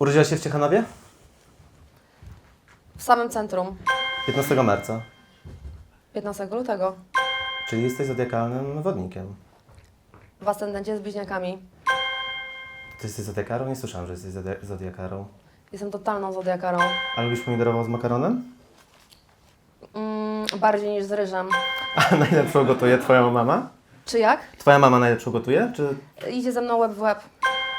Urodziłaś się w Ciechanowie? W samym centrum. 15 marca. 15 lutego. Czyli jesteś zodiakalnym wodnikiem. W ascendencie z bliźniakami. Ty jesteś zodiakarą? Nie słyszałam, że jesteś zodi- zodiakarą. Jestem totalną zodiakarą. A lubisz pomidorową z makaronem? Mm, bardziej niż z ryżem. A najlepszą gotuje twoja mama? Czy jak? Twoja mama najlepszą gotuje? Czy... Idzie ze mną łeb w łeb.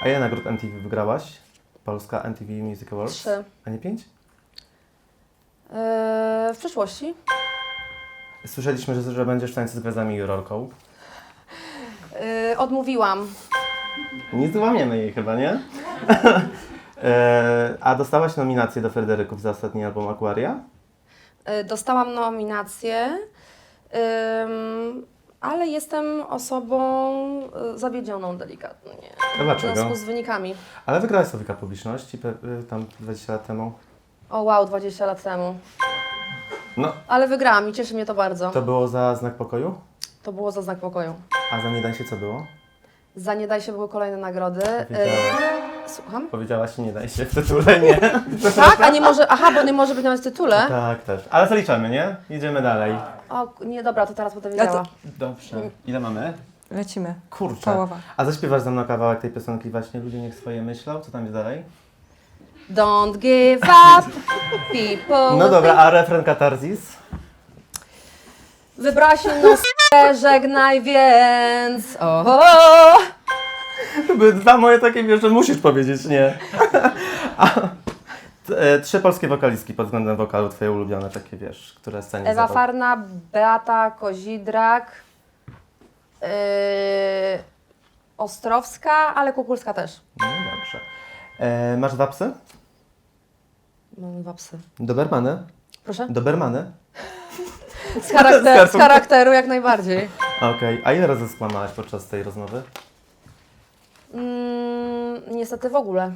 A ile nagród MTV wygrałaś? Polska MTV Music Awards? Trzy. A nie pięć? Yy, w przyszłości. Słyszeliśmy, że, że będziesz w tańcu z gwiazdami jurorką. Yy, odmówiłam. Nie złamiemy jej chyba, nie? e, a dostałaś nominację do Fryderyków za ostatni album Aquaria? Yy, dostałam nominację, ym, ale jestem osobą yy, zawiedzioną delikatnie. A W dlaczego? związku z wynikami. Ale wygrałaś Słowika Publiczności pe- y, tam 20 lat temu. O wow, 20 lat temu. No, Ale wygrałam i cieszy mnie to bardzo. to było za znak pokoju? To było za znak pokoju. A za nie daj się co było? Za nie daj się były kolejne nagrody. Yy, słucham? Powiedziałaś nie daj się w tytule, nie? Tak? A nie może. Aha, bo nie może być nawet w tytule. tak, też. Ale zaliczamy, nie? Idziemy dalej. O, nie, dobra, to teraz będę wiedziała. to- Dobrze. Ile mamy? Lecimy. Kurczę. Połowa. A zaśpiewasz ze mną kawałek tej piosenki właśnie Ludzie niech swoje myślą? Co tam jest dalej? Don't give up, people. No dobra, a refren katarzis? Wybrałaś inną żegnaj więc. O, To były dwa moje takie, wiesz, że musisz powiedzieć nie. A, t- e, trzy polskie wokalistki pod względem wokalu, twoje ulubione takie, wiesz, które scenie Ewa Farna, Beata Kozidrak, yy, Ostrowska, ale Kukulska też. No dobrze. E, masz dwa psy? Mam dwa psy. Dobermany? Proszę? Dobermany? Z, charakter, z charakteru jak najbardziej. Okej, a ile razy skłamałaś podczas tej rozmowy? Mm, niestety w ogóle.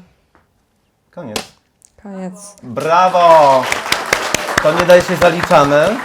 Koniec. Koniec. Brawo! To nie daje się zaliczamy.